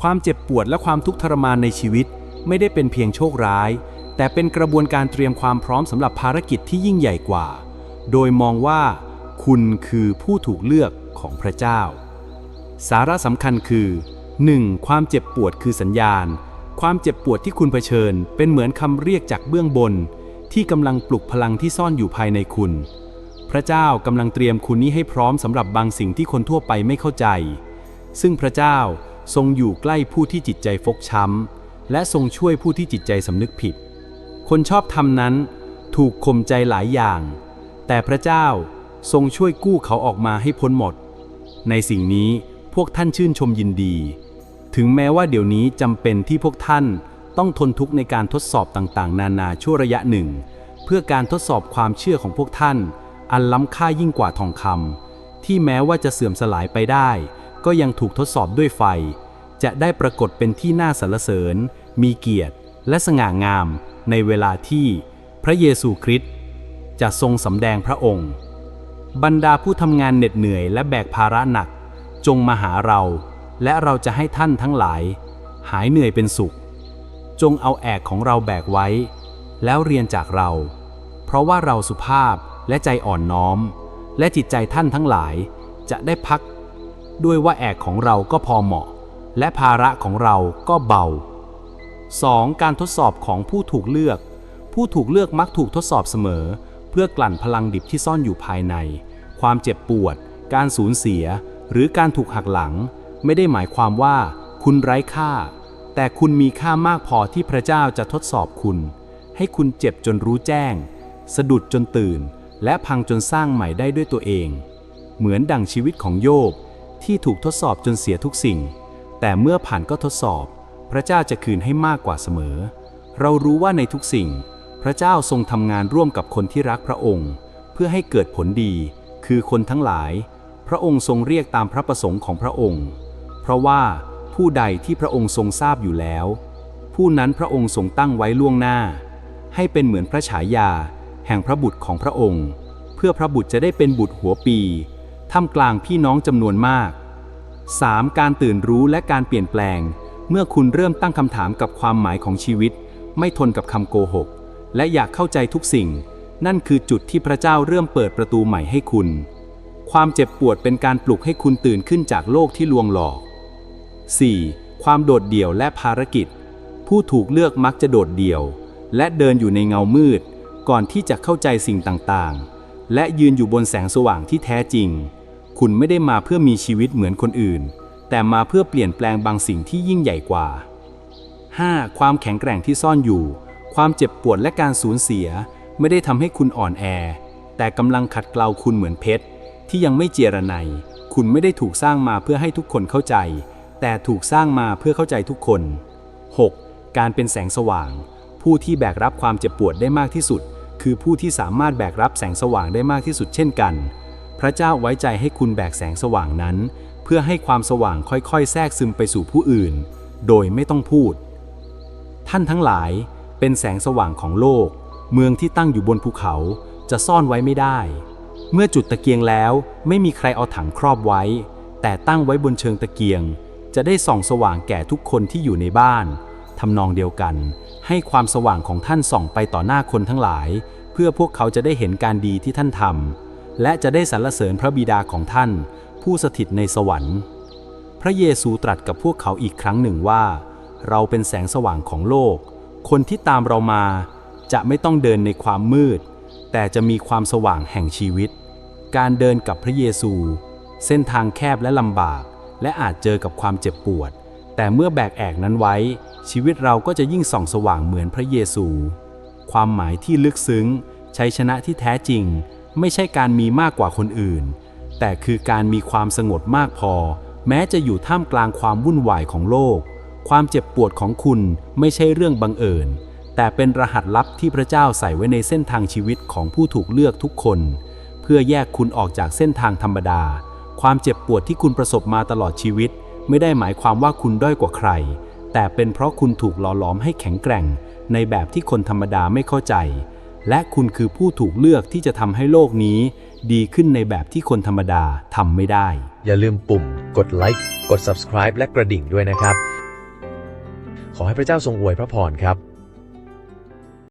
ความเจ็บปวดและความทุกข์ทรมานในชีวิต ไม่ได้เป็นเพียงโชคร้าย แต่เป็นกระบวนการเตรียมความพร้อมสำหรับภารกิจที่ยิ่งใหญ่กว่า โดยมองว่า คุณคือผู้ถูกเลือกของพระเจ้า สาระสำคัญคือ 1. ความเจ็บปวดคือสัญญาณ ความเจ็บปวดที่คุณเผชิญ เป็นเหมือนคำเรียกจากเบื้องบน ที่กำลังปลุกพลังที่ซ่อนอยู่ภายในคุณ พระเจ้ากำลังเตรียมคุณนี้ให้พร้อมสำหรับบางสิ่งที่คนทั่วไปไม่เข้าใจ ซึ่งพระเจ้า ทรงอยู่ใกล้ผู้ที่จิตใจฟกช้ำ และทรงช่วยผู้ที่จิตใจสำนึกผิด คนชอบทำนั้นถูกข่มใจหลายอย่าง แต่พระเจ้าทรงช่วยกู้เขาออกมาให้พ้นหมด ในสิ่งนี้พวกท่านชื่นชมยินดี ถึงแม้ว่าเดี๋ยวนี้จำเป็นที่พวกท่านต้องทนทุกข์ในการทดสอบต่างๆ นานาชั่วระยะหนึ่ง เพื่อการทดสอบความเชื่อของพวกท่าน อันล้ำค่ายิ่งกว่าทองคำที่แม้ว่าจะเสื่อมสลายไปได้ ก็ยังถูกทดสอบด้วยไฟ จะได้ปรากฏเป็นที่น่าสรรเสริญ มีเกียรติ และสง่างามในเวลาที่พระเยซูคริสต์จะทรงสำแดงพระองค์ บรรดาผู้ทำงานเหน็ดเหนื่อยและแบกภาระหนัก จงมาหาเรา และเราจะให้ท่านทั้งหลาย หายเหนื่อยเป็นสุข จงเอาแอกของเราแบกไว้ แล้วเรียนจากเรา เพราะว่าเราสุภาพและใจอ่อนน้อม และจิตใจท่านทั้งหลายจะได้พัก ด้วยว่าแอกของเราก็พอเหมาะ และภาระของเราก็เบา 2. การทดสอบของผู้ถูกเลือก ผู้ถูกเลือกมักถูกทดสอบเสมอ เพื่อกลั่นพลังดิบที่ซ่อนอยู่ภายใน ความเจ็บปวด การสูญเสีย หรือการถูกหักหลัง ไม่ได้หมายความว่า คุณไร้ค่า แต่คุณมีค่ามากพอที่พระเจ้าจะทดสอบคุณ ให้คุณเจ็บจนรู้แจ้ง สะดุดจนตื่น และพังจนสร้างใหม่ได้ด้วยตัวเอง เหมือนดั่งชีวิตของโยบที่ถูกทดสอบจนเสียทุกสิ่ง แต่เมื่อผ่านก็ทดสอบ พระเจ้าจะคืนให้มากกว่าเสมอ เรารู้ว่าในทุกสิ่ง พระเจ้าทรงทำงานร่วมกับคนที่รักพระองค์ เพื่อให้เกิดผลดี คือคนทั้งหลาย พระองค์ทรงเรียกตามพระประสงค์ของพระองค์ เพราะว่าผู้ใดที่พระองค์ทรงทราบอยู่แล้ว ผู้นั้นพระองค์ทรงตั้งไว้ล่วงหน้า ให้เป็นเหมือนพระฉายา แห่งพระบุตรของพระองค์ เพื่อพระบุตรจะได้เป็นบุตรหัวปีท่ามกลางพี่น้องจำนวนมาก 3. การตื่นรู้และการเปลี่ยนแปลง เมื่อคุณเริ่มตั้งคำถามกับความหมายของชีวิต ไม่ทนกับคำโกหก และอยากเข้าใจทุกสิ่ง นั่นคือจุดที่พระเจ้าเริ่มเปิดประตูใหม่ให้คุณ ความเจ็บปวดเป็นการปลุกให้คุณตื่นขึ้นจากโลกที่ลวงหลอก 4. ความโดดเดี่ยวและภารกิจ ผู้ถูกเลือกมักจะโดดเดี่ยว และเดินอยู่ในเงามืด ก่อนที่จะเข้าใจสิ่งต่างๆ และยืนอยู่บนแสงสว่างที่แท้จริง คุณไม่ได้มาเพื่อมีชีวิตเหมือนคนอื่น แต่มาเพื่อเปลี่ยนแปลงบางสิ่งที่ยิ่งใหญ่กว่า 5. ความแข็งแกร่งที่ซ่อนอยู่ ความเจ็บปวดและการสูญเสีย ไม่ได้ทำให้คุณอ่อนแอ แต่กำลังขัดเกลาคุณเหมือนเพชร ที่ยังไม่เจรไนคุณไม่ได้ถูกสร้างมาเพื่อให้ทุกคนเข้าใจ แต่ถูกสร้างมาเพื่อเข้าใจทุกคน 6. การเป็นแสงสว่าง ผู้ที่แบกรับความเจ็บปวดได้มากที่สุด คือผู้ที่สามารถแบกรับแสงสว่างได้มากที่สุดเช่นกัน พระเจ้าไว้ใจให้คุณแบกแสงสว่างนั้น เพื่อให้ความสว่างค่อยๆ แทรกซึมไปสู่ผู้อื่น โดยไม่ต้องพูด ท่านทั้งหลายเป็นแสงสว่างของโลก เมืองที่ตั้งอยู่บนภูเขาจะซ่อนไว้ไม่ได้ เมื่อจุดตะเกียงแล้วไม่มีใครเอาถังครอบไว้ แต่ตั้งไว้บนเชิงตะเกียง จะได้ส่องสว่างแก่ทุกคนที่อยู่ในบ้านทำนองเดียวกัน ให้ความสว่างของท่านส่องไปต่อหน้าคนทั้งหลาย เพื่อพวกเขาจะได้เห็นการดีที่ท่านทำ และจะได้สรรเสริญพระบิดาของท่าน ผู้สถิตในสวรรค์ พระเยซูตรัสกับพวกเขาอีกครั้งหนึ่งว่า เราเป็นแสงสว่างของโลก คนที่ตามเรามาจะไม่ต้องเดินในความมืด แต่จะมีความสว่างแห่งชีวิต การเดินกับพระเยซู เส้นทางแคบและลำบาก และอาจเจอกับความเจ็บปวด แต่เมื่อแบกแอกนั้นไว้ ชีวิตเราก็จะยิ่งส่องสว่างเหมือนพระเยซู ความหมายที่ลึกซึ้ง ชัยชนะที่แท้จริง ไม่ใช่การมีมากกว่าคนอื่น แต่คือการมีความสงบมากพอ แม้จะอยู่ท่ามกลางความวุ่นวายของโลก ความเจ็บปวดของคุณไม่ใช่เรื่องบังเอิญ แต่เป็นรหัสลับที่พระเจ้าใส่ไว้ในเส้นทางชีวิตของผู้ถูกเลือกทุกคน เพื่อแยกคุณออกจากเส้นทางธรรมดา ความเจ็บปวดที่คุณประสบมาตลอดชีวิต ไม่ได้หมายความว่าคุณด้อยกว่าใคร แต่เป็นเพราะคุณถูกหล่อหลอมให้แข็งแกร่ง ในแบบที่คนธรรมดาไม่เข้าใจ และคุณคือผู้ถูกเลือกที่จะทำให้โลกนี้ดีขึ้นในแบบที่คนธรรมดาทำไม่ได้ อย่าลืมปุ่ม กดไลค์กด subscribe และกระดิ่งด้วยนะครับ ขอให้พระเจ้าทรงอวยพระพรครับ